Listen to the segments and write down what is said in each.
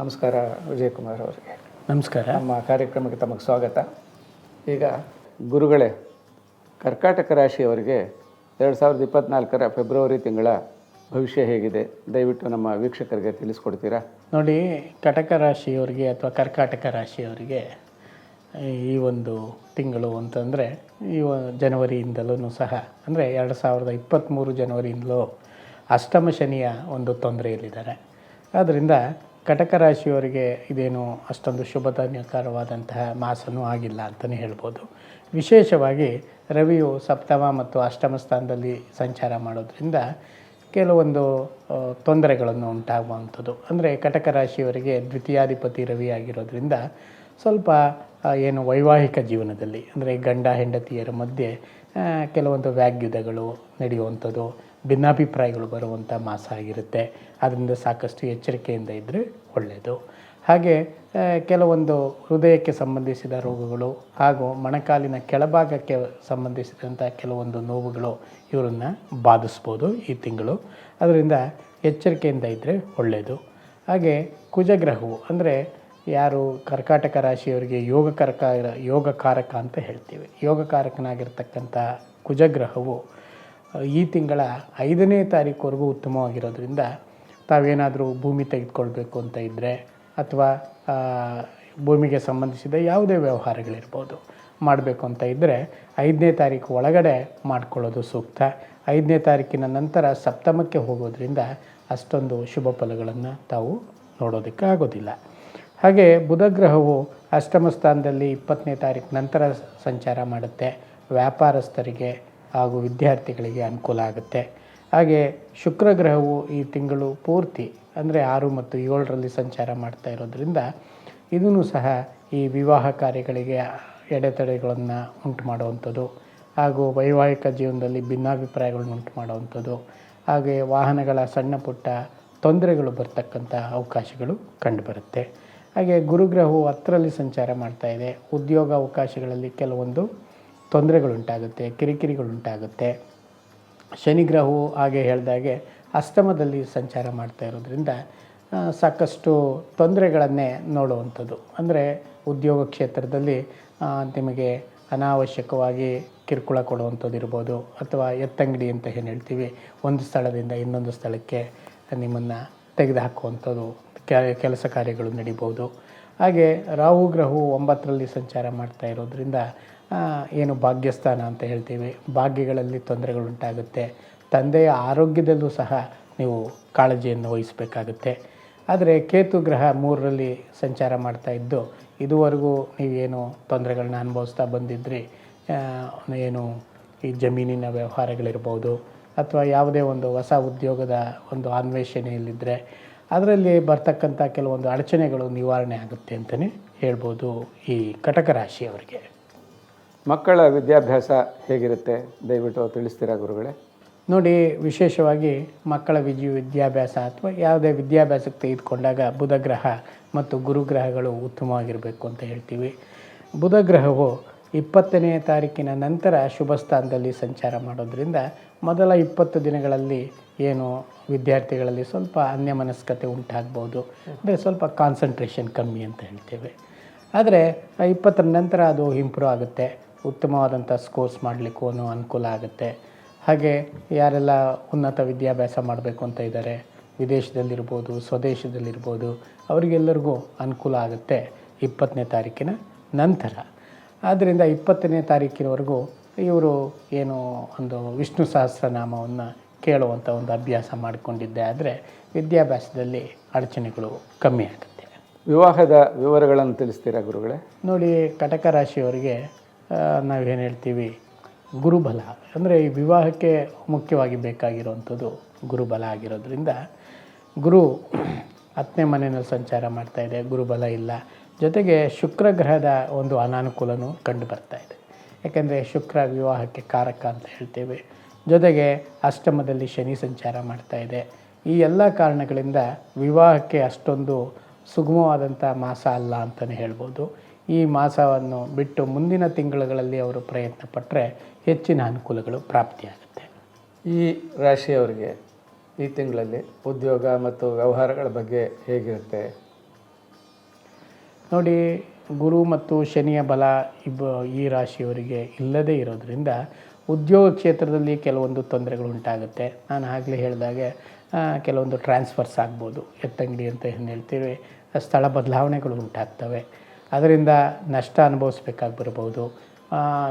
ನಮಸ್ಕಾರ ವಿಜಯಕುಮಾರ್ ಅವರಿಗೆ. ನಮಸ್ಕಾರ. ನಮ್ಮ ಕಾರ್ಯಕ್ರಮಕ್ಕೆ ತಮಗೆ ಸ್ವಾಗತ. ಈಗ ಗುರುಗಳೇ ಕರ್ಕಾಟಕ ರಾಶಿಯವರಿಗೆ ಎರಡು ಸಾವಿರದ ಇಪ್ಪತ್ನಾಲ್ಕರ ಫೆಬ್ರವರಿ ತಿಂಗಳ ಭವಿಷ್ಯ ಹೇಗಿದೆ? ದಯವಿಟ್ಟು ನಮ್ಮ ವೀಕ್ಷಕರಿಗೆ ತಿಳಿಸ್ಕೊಡ್ತೀರಾ? ನೋಡಿ ಕಟಕ ರಾಶಿಯವರಿಗೆ ಅಥವಾ ಕರ್ಕಾಟಕ ರಾಶಿಯವರಿಗೆ ಈ ಒಂದು ತಿಂಗಳು ಅಂತಂದರೆ ಈ ಜನವರಿಯಿಂದಲೂ ಸಹ ಅಂದರೆ ಎರಡು ಸಾವಿರದ ಇಪ್ಪತ್ತ್ಮೂರು ಜನವರಿಯಿಂದಲೂ ಅಷ್ಟಮ ಶನಿಯ ಒಂದು ತೊಂದರೆಯಲ್ಲಿದ್ದಾರೆ. ಆದ್ದರಿಂದ ಕಟಕ ರಾಶಿಯವರಿಗೆ ಇದೇನು ಅಷ್ಟೊಂದು ಶುಭದಾನ್ಯಕರವಾದಂತಹ ಮಾಸನೂ ಆಗಿಲ್ಲ ಅಂತಲೇ ಹೇಳ್ಬೋದು. ವಿಶೇಷವಾಗಿ ರವಿಯು ಸಪ್ತಮ ಮತ್ತು ಅಷ್ಟಮ ಸ್ಥಾನದಲ್ಲಿ ಸಂಚಾರ ಮಾಡೋದ್ರಿಂದ ಕೆಲವೊಂದು ತೊಂದರೆಗಳನ್ನು ಉಂಟಾಗುವಂಥದ್ದು. ಅಂದರೆ ಕಟಕ ರಾಶಿಯವರಿಗೆ ದ್ವಿತೀಯಾಧಿಪತಿ ರವಿ ಆಗಿರೋದ್ರಿಂದ ಸ್ವಲ್ಪ ಏನು ವೈವಾಹಿಕ ಜೀವನದಲ್ಲಿ, ಅಂದರೆ ಗಂಡ ಹೆಂಡತಿಯರ ಮಧ್ಯೆ ಕೆಲವೊಂದು ವ್ಯಾಗ್ಯುದಗಳು ನಡೆಯುವಂಥದ್ದು. ಭಿನ್ನಾಭಿಪ್ರಾಯಗಳು ಬರುವಂಥ ಮಾಸ ಆಗಿರುತ್ತೆ. ಅದರಿಂದ ಸಾಕಷ್ಟು ಎಚ್ಚರಿಕೆಯಿಂದ ಇದ್ದರೆ ಒಳ್ಳೆಯದು ಹಾಗೆ ಕೆಲವೊಂದು ಹೃದಯಕ್ಕೆ ಸಂಬಂಧಿಸಿದ ರೋಗಗಳು ಹಾಗೂ ಮೊಣಕಾಲಿನ ಕೆಳಭಾಗಕ್ಕೆ ಸಂಬಂಧಿಸಿದಂಥ ಕೆಲವೊಂದು ನೋವುಗಳು ಇವರನ್ನು ಬಾಧಿಸ್ಬೋದು ಈ ತಿಂಗಳು. ಅದರಿಂದ ಎಚ್ಚರಿಕೆಯಿಂದ ಇದ್ದರೆ ಒಳ್ಳೆಯದು ಹಾಗೆ ಕುಜಗ್ರಹವು ಅಂದರೆ ಯಾರು ಕರ್ಕಾಟಕ ರಾಶಿಯವರಿಗೆ ಯೋಗಕಾರಕ ಯೋಗಕಾರಕ ಅಂತ ಹೇಳ್ತೀವಿ. ಯೋಗಕಾರಕನಾಗಿರ್ತಕ್ಕಂಥ ಕುಜಗ್ರಹವು ಈ ತಿಂಗಳ ಐದನೇ ತಾರೀಕುವರೆಗೂ ಉತ್ತಮವಾಗಿರೋದ್ರಿಂದ ತಾವೇನಾದರೂ ಭೂಮಿ ತೆಗೆದುಕೊಳ್ಬೇಕು ಅಂತ ಇದ್ದರೆ ಅಥವಾ ಭೂಮಿಗೆ ಸಂಬಂಧಿಸಿದ ಯಾವುದೇ ವ್ಯವಹಾರಗಳಿರ್ಬೋದು ಮಾಡಬೇಕು ಅಂತ ಇದ್ದರೆ ಐದನೇ ತಾರೀಕು ಒಳಗಡೆ ಮಾಡಿಕೊಳ್ಳೋದು ಸೂಕ್ತ. ಐದನೇ ತಾರೀಕಿನ ನಂತರ ಸಪ್ತಮಕ್ಕೆ ಹೋಗೋದ್ರಿಂದ ಅಷ್ಟೊಂದು ಶುಭ ಫಲಗಳನ್ನು ತಾವು ನೋಡೋದಕ್ಕೆ ಆಗೋದಿಲ್ಲ. ಹಾಗೆ ಬುಧ ಗ್ರಹವು ಅಷ್ಟಮ ಸ್ಥಾನದಲ್ಲಿ ಇಪ್ಪತ್ತನೇ ತಾರೀಕು ನಂತರ ಸಂಚಾರ ಮಾಡುತ್ತೆ. ವ್ಯಾಪಾರಸ್ಥರಿಗೆ ಹಾಗೂ ವಿದ್ಯಾರ್ಥಿಗಳಿಗೆ ಅನುಕೂಲ ಆಗುತ್ತೆ. ಹಾಗೆ ಶುಕ್ರ ಗ್ರಹವು ಈ ತಿಂಗಳು ಪೂರ್ತಿ, ಅಂದರೆ ಆರು ಮತ್ತು ಏಳರಲ್ಲಿ ಸಂಚಾರ ಮಾಡ್ತಾ ಇರೋದರಿಂದ ಇದೂ ಸಹ ಈ ವಿವಾಹ ಕಾರ್ಯಗಳಿಗೆ ಎಡೆತಡೆಗಳನ್ನು ಉಂಟು ಮಾಡುವಂಥದ್ದು, ಹಾಗೂ ವೈವಾಹಿಕ ಜೀವನದಲ್ಲಿ ಭಿನ್ನಾಭಿಪ್ರಾಯಗಳನ್ನು ಉಂಟು ಮಾಡುವಂಥದ್ದು, ಹಾಗೆ ವಾಹನಗಳ ಸಣ್ಣ ಪುಟ್ಟ ತೊಂದರೆಗಳು ಬರ್ತಕ್ಕಂಥ ಅವಕಾಶಗಳು ಕಂಡುಬರುತ್ತೆ. ಹಾಗೆ ಗುರುಗ್ರಹವು ಹತ್ತರಲ್ಲಿ ಸಂಚಾರ ಮಾಡ್ತಾ ಇದೆ. ಉದ್ಯೋಗ ಅವಕಾಶಗಳಲ್ಲಿ ಕೆಲವೊಂದು ತೊಂದರೆಗಳುಂಟಾಗುತ್ತೆ, ಕಿರಿಕಿರಿಗಳುಂಟಾಗುತ್ತೆ. ಶನಿಗ್ರಹವು ಹಾಗೆ ಹೇಳಿದಾಗೆ ಅಷ್ಟಮದಲ್ಲಿ ಸಂಚಾರ ಮಾಡ್ತಾ ಇರೋದ್ರಿಂದ ಸಾಕಷ್ಟು ತೊಂದರೆಗಳನ್ನೇ ನೋಡುವಂಥದ್ದು. ಅಂದರೆ ಉದ್ಯೋಗ ಕ್ಷೇತ್ರದಲ್ಲಿ ನಿಮಗೆ ಅನಾವಶ್ಯಕವಾಗಿ ಕಿರುಕುಳ ಕೊಡುವಂಥದ್ದು ಇರ್ಬೋದು, ಅಥವಾ ಎತ್ತಂಗಡಿ ಅಂತ ಏನು ಹೇಳ್ತೀವಿ, ಒಂದು ಸ್ಥಳದಿಂದ ಇನ್ನೊಂದು ಸ್ಥಳಕ್ಕೆ ನಿಮ್ಮನ್ನು ತೆಗೆದುಹಾಕುವಂಥದ್ದು ಕೆಲಸ ಕಾರ್ಯಗಳು ನಡಿಬೋದು. ಹಾಗೆ ರಾಹು ಗ್ರಹವು ಒಂಬತ್ತರಲ್ಲಿ ಸಂಚಾರ ಮಾಡ್ತಾ ಇರೋದ್ರಿಂದ ಏನು ಭಾಗ್ಯಸ್ಥಾನ ಅಂತ ಹೇಳ್ತೀವಿ. ಭಾಗ್ಯಗಳಲ್ಲಿ ತೊಂದರೆಗಳುಂಟಾಗುತ್ತೆ. ತಂದೆಯ ಆರೋಗ್ಯದಲ್ಲೂ ಸಹ ನೀವು ಕಾಳಜಿಯನ್ನು ವಹಿಸಬೇಕಾಗುತ್ತೆ. ಆದರೆ ಕೇತು ಗ್ರಹ ಮೂರರಲ್ಲಿ ಸಂಚಾರ ಮಾಡ್ತಾ ಇದ್ದು, ಇದುವರೆಗೂ ನೀವೇನು ತೊಂದರೆಗಳನ್ನ ಅನುಭವಿಸ್ತಾ ಬಂದಿದ್ದರೆ ಏನು ಈ ಜಮೀನಿನ ವ್ಯವಹಾರಗಳಿರ್ಬೋದು, ಅಥವಾ ಯಾವುದೇ ಒಂದು ಹೊಸ ಉದ್ಯೋಗದ ಒಂದು ಅನ್ವೇಷಣೆಯಲ್ಲಿದ್ದರೆ ಅದರಲ್ಲಿ ಬರ್ತಕ್ಕಂಥ ಕೆಲವೊಂದು ಅಡಚಣೆಗಳು ನಿವಾರಣೆ ಆಗುತ್ತೆ ಅಂತಲೇ ಹೇಳ್ಬೋದು ಈ ಕಟಕ ರಾಶಿಯವರಿಗೆ. ಮಕ್ಕಳ ವಿದ್ಯಾಭ್ಯಾಸ ಹೇಗಿರುತ್ತೆ? ದಯವಿಟ್ಟು ತಿಳಿಸ್ತೀರಾ ಗುರುಗಳೇ? ನೋಡಿ, ವಿಶೇಷವಾಗಿ ಮಕ್ಕಳ ವಿಜಿ, ವಿದ್ಯಾಭ್ಯಾಸ ಅಥವಾ ಯಾವುದೇ ವಿದ್ಯಾಭ್ಯಾಸಕ್ಕೆ ತೆಗೆದುಕೊಂಡಾಗ ಬುಧಗ್ರಹ ಮತ್ತು ಗುರುಗ್ರಹಗಳು ಉತ್ತಮವಾಗಿರಬೇಕು ಅಂತ ಹೇಳ್ತೀವಿ. ಬುಧಗ್ರಹವು ಇಪ್ಪತ್ತನೇ ತಾರೀಕಿನ ನಂತರ ಶುಭ ಸ್ಥಾನದಲ್ಲಿ ಸಂಚಾರ ಮಾಡೋದ್ರಿಂದ ಮೊದಲ ಇಪ್ಪತ್ತು ದಿನಗಳಲ್ಲಿ ಏನು ವಿದ್ಯಾರ್ಥಿಗಳಲ್ಲಿ ಸ್ವಲ್ಪ ಅನ್ಯಮನಸ್ಕತೆ ಉಂಟಾಗ್ಬೋದು. ಅಂದರೆ ಸ್ವಲ್ಪ ಕಾನ್ಸಂಟ್ರೇಷನ್ ಕಮ್ಮಿ ಅಂತ ಹೇಳ್ತೇವೆ. ಆದರೆ ಇಪ್ಪತ್ತರ ನಂತರ ಅದು ಇಂಪ್ರೂವ್ ಆಗುತ್ತೆ. ಉತ್ತಮವಾದಂಥ ಸ್ಕೋರ್ಸ್ ಮಾಡಲಿಕ್ಕೂ ಅನುಕೂಲ ಆಗುತ್ತೆ. ಹಾಗೆ ಯಾರೆಲ್ಲ ಉನ್ನತ ವಿದ್ಯಾಭ್ಯಾಸ ಮಾಡಬೇಕು ಅಂತ ಇದ್ದಾರೆ ವಿದೇಶದಲ್ಲಿರ್ಬೋದು ಸ್ವದೇಶದಲ್ಲಿರ್ಬೋದು ಅವರಿಗೆಲ್ಲರಿಗೂ ಅನುಕೂಲ ಆಗುತ್ತೆ ಇಪ್ಪತ್ತನೇ ತಾರೀಕಿನ ನಂತರ. ಆದ್ದರಿಂದ ಇಪ್ಪತ್ತನೇ ತಾರೀಕಿನವರೆಗೂ ಇವರು ಏನು ಒಂದು ವಿಷ್ಣು ಸಹಸ್ರನಾಮವನ್ನು ಕೇಳುವಂಥ ಒಂದು ಅಭ್ಯಾಸ ಮಾಡಿಕೊಂಡಿದ್ದೆ. ಆದರೆ ವಿದ್ಯಾಭ್ಯಾಸದಲ್ಲಿ ಅಡಚಣೆಗಳು ಕಮ್ಮಿ ಆಗುತ್ತೆ. ವಿವಾಹದ ವಿವರಗಳನ್ನು ತಿಳಿಸ್ತೀರಾ ಗುರುಗಳೇ? ನೋಡಿ ಕಟಕ ರಾಶಿಯವರಿಗೆ ನಾವೇನು ಹೇಳ್ತೀವಿ, ಗುರುಬಲ. ಅಂದರೆ ಈ ವಿವಾಹಕ್ಕೆ ಮುಖ್ಯವಾಗಿ ಬೇಕಾಗಿರುವಂಥದ್ದು ಗುರುಬಲ ಆಗಿರೋದ್ರಿಂದ ಗುರು ಹತ್ತನೇ ಮನೆಯಲ್ಲಿ ಸಂಚಾರ ಮಾಡ್ತಾ ಇದೆ, ಗುರುಬಲ ಇಲ್ಲ. ಜೊತೆಗೆ ಶುಕ್ರ ಗ್ರಹದ ಒಂದು ಅನಾನುಕೂಲನೂ ಕಂಡು ಬರ್ತಾ ಇದೆ. ಯಾಕೆಂದರೆ ಶುಕ್ರ ವಿವಾಹಕ್ಕೆ ಕಾರಕ ಅಂತ ಹೇಳ್ತೇವೆ. ಜೊತೆಗೆ ಅಷ್ಟಮದಲ್ಲಿ ಶನಿ ಸಂಚಾರ ಮಾಡ್ತಾ ಇದೆ. ಈ ಎಲ್ಲ ಕಾರಣಗಳಿಂದ ವಿವಾಹಕ್ಕೆ ಅಷ್ಟೊಂದು ಸುಗಮವಾದಂಥ ಮಾಸ ಅಲ್ಲ ಅಂತಲೇ ಹೇಳ್ಬೋದು. ಈ ಮಾಸವನ್ನು ಬಿಟ್ಟು ಮುಂದಿನ ತಿಂಗಳುಗಳಲ್ಲಿ ಅವರು ಪ್ರಯತ್ನ ಪಟ್ಟರೆ ಹೆಚ್ಚಿನ ಅನುಕೂಲಗಳು ಪ್ರಾಪ್ತಿಯಾಗುತ್ತೆ. ಈ ರಾಶಿಯವರಿಗೆ ಈ ತಿಂಗಳಲ್ಲಿ ಉದ್ಯೋಗ ಮತ್ತು ವ್ಯವಹಾರಗಳ ಬಗ್ಗೆ ಹೇಗಿರುತ್ತೆ? ನೋಡಿ ಗುರು ಮತ್ತು ಶನಿಯ ಬಲ ಇಬ್ಬ ಈ ರಾಶಿಯವರಿಗೆ ಇಲ್ಲದೇ ಇರೋದರಿಂದ ಉದ್ಯೋಗ ಕ್ಷೇತ್ರದಲ್ಲಿ ಕೆಲವೊಂದು ತೊಂದರೆಗಳು ಉಂಟಾಗುತ್ತೆ. ನಾನು ಆಗಲೇ ಹೇಳಿದಾಗೆ ಕೆಲವೊಂದು ಟ್ರಾನ್ಸ್ಫರ್ಸ್ ಆಗ್ಬೋದು ಎತ್ತಂಗಡಿ ಅಂತ ಏನು ಹೇಳ್ತೀವಿ ಸ್ಥಳ ಬದಲಾವಣೆಗಳು ಉಂಟಾಗ್ತವೆ. ಅದರಿಂದ ನಷ್ಟ ಅನುಭವಿಸ್ಬೇಕಾಗಿ ಬರ್ಬೋದು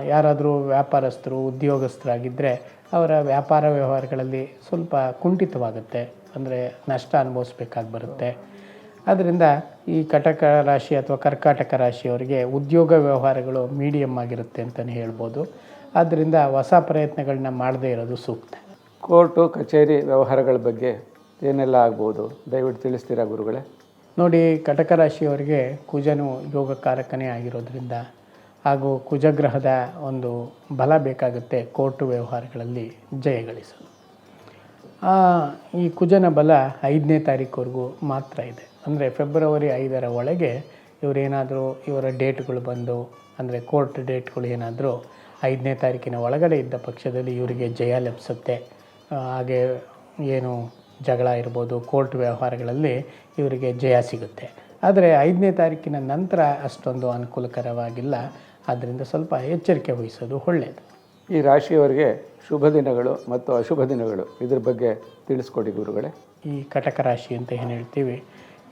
ಯಾರಾದರೂ ವ್ಯಾಪಾರಸ್ಥರು ಉದ್ಯೋಗಸ್ಥರಾಗಿದ್ದರೆ ಅವರ ವ್ಯಾಪಾರ ವ್ಯವಹಾರಗಳಲ್ಲಿ ಸ್ವಲ್ಪ ಕುಂಠಿತವಾಗುತ್ತೆ. ಅಂದರೆ ನಷ್ಟ ಅನುಭವಿಸ್ಬೇಕಾಗಿ ಬರುತ್ತೆ ಆದ್ದರಿಂದ ಈ ಕಟಕ ರಾಶಿ ಅಥವಾ ಕರ್ಕಾಟಕ ರಾಶಿಯವರಿಗೆ ಉದ್ಯೋಗ ವ್ಯವಹಾರಗಳು ಮೀಡಿಯಮ್ ಆಗಿರುತ್ತೆ ಅಂತಲೇ ಹೇಳ್ಬೋದು. ಆದ್ದರಿಂದ ಹೊಸ ಪ್ರಯತ್ನಗಳನ್ನ ಮಾಡದೇ ಇರೋದು ಸೂಕ್ತ. ಕೋರ್ಟು, ಕಚೇರಿ ವ್ಯವಹಾರಗಳ ಬಗ್ಗೆ ಏನೆಲ್ಲ ಆಗ್ಬೋದು? ದಯವಿಟ್ಟು ತಿಳಿಸ್ತೀರಾ ಗುರುಗಳೇ? ನೋಡಿ ಕಟಕ ರಾಶಿಯವರಿಗೆ ಕುಜನು ಯೋಗಕಾರಕನೇ ಆಗಿರೋದ್ರಿಂದ ಹಾಗೂ ಕುಜಗ್ರಹದ ಒಂದು ಬಲ ಬೇಕಾಗುತ್ತೆ ಕೋರ್ಟು ವ್ಯವಹಾರಗಳಲ್ಲಿ ಜಯಗಳಿಸಲು ಈ ಕುಜನ ಬಲ ಐದನೇ ತಾರೀಕುವರೆಗೂ ಮಾತ್ರ ಇದೆ. ಅಂದರೆ ಫೆಬ್ರವರಿ ಐದರ ಒಳಗೆ ಇವರೇನಾದರೂ ಇವರ ಡೇಟ್ಗಳು ಬಂದು, ಅಂದರೆ ಕೋರ್ಟ್ ಡೇಟ್ಗಳು ಏನಾದರೂ ಐದನೇ ತಾರೀಕಿನ ಒಳಗಡೆ ಇದ್ದ ಪಕ್ಷದಲ್ಲಿ ಇವರಿಗೆ ಜಯ ಲಭಿಸುತ್ತೆ. ಹಾಗೆ ಏನು ಜಗಳ ಇರ್ಬೋದು ಕೋರ್ಟ್ ವ್ಯವಹಾರಗಳಲ್ಲಿ ಇವರಿಗೆ ಜಯ ಸಿಗುತ್ತೆ. ಆದರೆ ಐದನೇ ತಾರೀಕಿನ ನಂತರ ಅಷ್ಟೊಂದು ಅನುಕೂಲಕರವಾಗಿಲ್ಲ. ಆದ್ದರಿಂದ ಸ್ವಲ್ಪ ಎಚ್ಚರಿಕೆ ವಹಿಸೋದು ಒಳ್ಳೆಯದು ಈ ರಾಶಿಯವರಿಗೆ ಶುಭ ದಿನಗಳು ಮತ್ತು ಅಶುಭ ದಿನಗಳು. ಇದ್ರ ಬಗ್ಗೆ ತಿಳಿಸ್ಕೊಡಿ ಗುರುಗಳೇ. ಈ ಕಟಕ ರಾಶಿ ಅಂತ ಏನು ಹೇಳ್ತೀವಿ?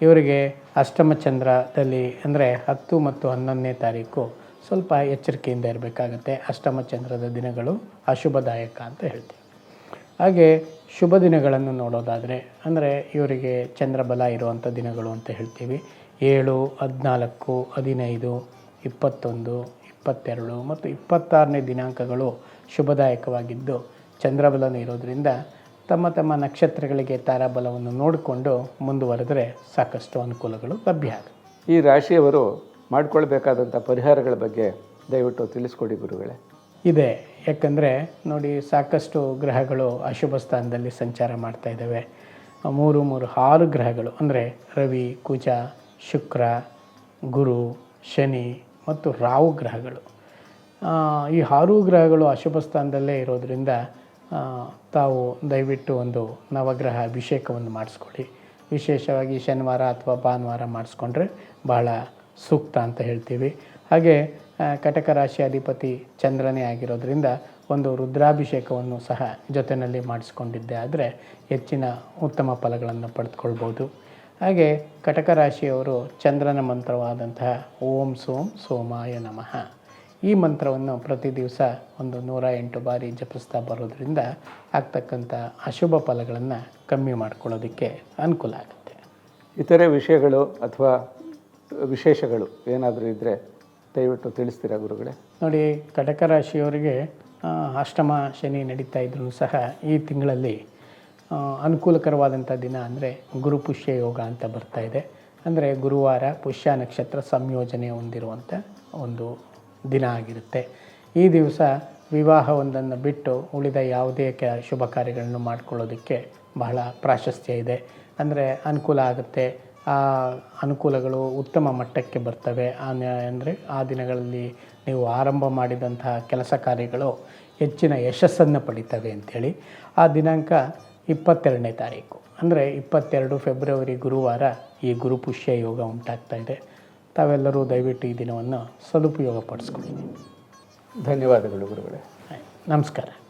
ಇವರಿಗೆ ಅಷ್ಟಮ ಚಂದ್ರದಲ್ಲಿ ಅಂದರೆ ಹತ್ತು ಮತ್ತು ಹನ್ನೊಂದನೇ ತಾರೀಕು ಸ್ವಲ್ಪ ಎಚ್ಚರಿಕೆಯಿಂದ ಇರಬೇಕಾಗತ್ತೆ. ಅಷ್ಟಮ ಚಂದ್ರದ ದಿನಗಳು ಅಶುಭದಾಯಕ ಅಂತ ಹೇಳ್ತೀವಿ. ಹಾಗೆ ಶುಭ ದಿನಗಳನ್ನು ನೋಡೋದಾದರೆ, ಅಂದರೆ ಇವರಿಗೆ ಚಂದ್ರಬಲ ಇರುವಂಥ ದಿನಗಳು ಅಂತ ಹೇಳ್ತೀವಿ. ಏಳು, ಹದಿನಾಲ್ಕು, ಹದಿನೈದು, ಇಪ್ಪತ್ತೊಂದು, ಇಪ್ಪತ್ತೆರಡು ಮತ್ತು ಇಪ್ಪತ್ತಾರನೇ ದಿನಾಂಕಗಳು ಶುಭದಾಯಕವಾಗಿದ್ದು, ಚಂದ್ರಬಲನೂ ಇರೋದರಿಂದ ತಮ್ಮ ತಮ್ಮ ನಕ್ಷತ್ರಗಳಿಗೆ ತಾರಾಬಲವನ್ನು ನೋಡಿಕೊಂಡು ಮುಂದುವರೆದರೆ ಸಾಕಷ್ಟು ಅನುಕೂಲಗಳು ಲಭ್ಯ ಈ ರಾಶಿಯವರು ಮಾಡಿಕೊಳ್ಬೇಕಾದಂಥ ಪರಿಹಾರಗಳ ಬಗ್ಗೆ ದಯವಿಟ್ಟು ತಿಳಿಸ್ಕೊಡಿ ಗುರುಗಳೇ. ಇದೆ. ಯಾಕಂದರೆ ನೋಡಿ ಸಾಕಷ್ಟು ಗ್ರಹಗಳು ಅಶುಭ ಸ್ಥಾನದಲ್ಲಿ ಸಂಚಾರ ಮಾಡ್ತಾ ಇದ್ದಾವೆ. ಮೂರು ಮೂರು ಆರು ಗ್ರಹಗಳು ಅಂದರೆ ರವಿ, ಕುಜ, ಶುಕ್ರ, ಗುರು, ಶನಿ ಮತ್ತು ರಾಹು ಗ್ರಹಗಳು. ಈ ಆರು ಗ್ರಹಗಳು ಅಶುಭ ಸ್ಥಾನದಲ್ಲೇ ಇರೋದರಿಂದ ತಾವು ದಯವಿಟ್ಟು ಒಂದು ನವಗ್ರಹ ಅಭಿಷೇಕವನ್ನು ಮಾಡಿಸ್ಕೊಳ್ಳಿ. ವಿಶೇಷವಾಗಿ ಶನಿವಾರ ಅಥವಾ ಭಾನುವಾರ ಮಾಡಿಸ್ಕೊಂಡ್ರೆ ಬಹಳ ಸೂಕ್ತ ಅಂತ ಹೇಳ್ತೀವಿ. ಹಾಗೆ ಕಟಕ ರಾಶಿ ಅಧಿಪತಿ ಚಂದ್ರನೇ ಆಗಿರೋದ್ರಿಂದ ಒಂದು ರುದ್ರಾಭಿಷೇಕವನ್ನು ಸಹ ಜೊತೆಯಲ್ಲಿ ಮಾಡಿಸ್ಕೊಂಡಿದ್ದೆ. ಆದರೆ ಹೆಚ್ಚಿನ ಉತ್ತಮ ಫಲಗಳನ್ನು ಪಡೆದುಕೊಳ್ಬೋದು. ಹಾಗೆ ಕಟಕ ರಾಶಿಯವರು ಚಂದ್ರನ ಮಂತ್ರವಾದಂತಹ ಓಂ ಸೋಂ ಸೋಮಾಯ ನಮಃ. ಈ ಮಂತ್ರವನ್ನು ಪ್ರತಿ ದಿವಸ ಒಂದು ನೂರ ಎಂಟು ಬಾರಿ ಜಪಿಸ್ತಾ ಬರೋದ್ರಿಂದ ಆಗ್ತಕ್ಕಂಥ ಅಶುಭ ಫಲಗಳನ್ನು ಕಮ್ಮಿ ಮಾಡ್ಕೊಳ್ಳೋದಕ್ಕೆ ಅನುಕೂಲ ಆಗುತ್ತೆ. ಇತರೆ ವಿಷಯಗಳು ಅಥವಾ ವಿಶೇಷಗಳು ಏನಾದರೂ ಇದ್ದರೆ ದಯವಿಟ್ಟು ತಿಳಿಸ್ತೀರಾ ಗುರುಗಳೇ? ನೋಡಿ, ಕಟಕ ರಾಶಿಯವರಿಗೆ ಅಷ್ಟಮ ಶನಿ ನಡೀತಾ ಇದ್ರೂ ಸಹ ಈ ತಿಂಗಳಲ್ಲಿ ಅನುಕೂಲಕರವಾದಂಥ ದಿನ ಅಂದರೆ ಗುರು ಪುಷ್ಯ ಯೋಗ ಅಂತ ಬರ್ತಾ ಇದೆ. ಅಂದರೆ ಗುರುವಾರ ಪುಷ್ಯ ನಕ್ಷತ್ರ ಸಂಯೋಜನೆ ಹೊಂದಿರುವಂಥ ಒಂದು ದಿನ ಆಗಿರುತ್ತೆ. ಈ ದಿವಸ ವಿವಾಹವೊಂದನ್ನು ಬಿಟ್ಟು ಉಳಿದ ಯಾವುದೇ ಕ, ಶುಭ ಕಾರ್ಯಗಳನ್ನು ಮಾಡಿಕೊಳ್ಳೋದಕ್ಕೆ ಬಹಳ ಪ್ರಾಶಸ್ತ್ಯ ಇದೆ. ಅಂದರೆ ಅನುಕೂಲ ಆಗುತ್ತೆ. ಅನುಕೂಲಗಳು ಉತ್ತಮ ಮಟ್ಟಕ್ಕೆ ಬರ್ತವೆ. ಆ ಅಂದರೆ ಆ ದಿನಗಳಲ್ಲಿ ನೀವು ಆರಂಭ ಮಾಡಿದಂತಹ ಕೆಲಸ ಕಾರ್ಯಗಳು ಹೆಚ್ಚಿನ ಯಶಸ್ಸನ್ನು ಪಡಿತವೆ ಅಂಥೇಳಿ ಆ ದಿನಾಂಕ ಇಪ್ಪತ್ತೆರಡನೇ ತಾರೀಕು. ಅಂದರೆ ಇಪ್ಪತ್ತೆರಡು ಫೆಬ್ರವರಿ ಗುರುವಾರ ಈ ಗುರುಪುಷ್ಯ ಯೋಗ ಉಂಟಾಗ್ತಾ ಇದೆ. ತಾವೆಲ್ಲರೂ ದಯವಿಟ್ಟು ಈ ದಿನವನ್ನು ಸದುಪಯೋಗ ಪಡಿಸ್ಕೊಳ್ತೀನಿ ಧನ್ಯವಾದಗಳು ಗುರುಗಳೇ. ನಮಸ್ಕಾರ.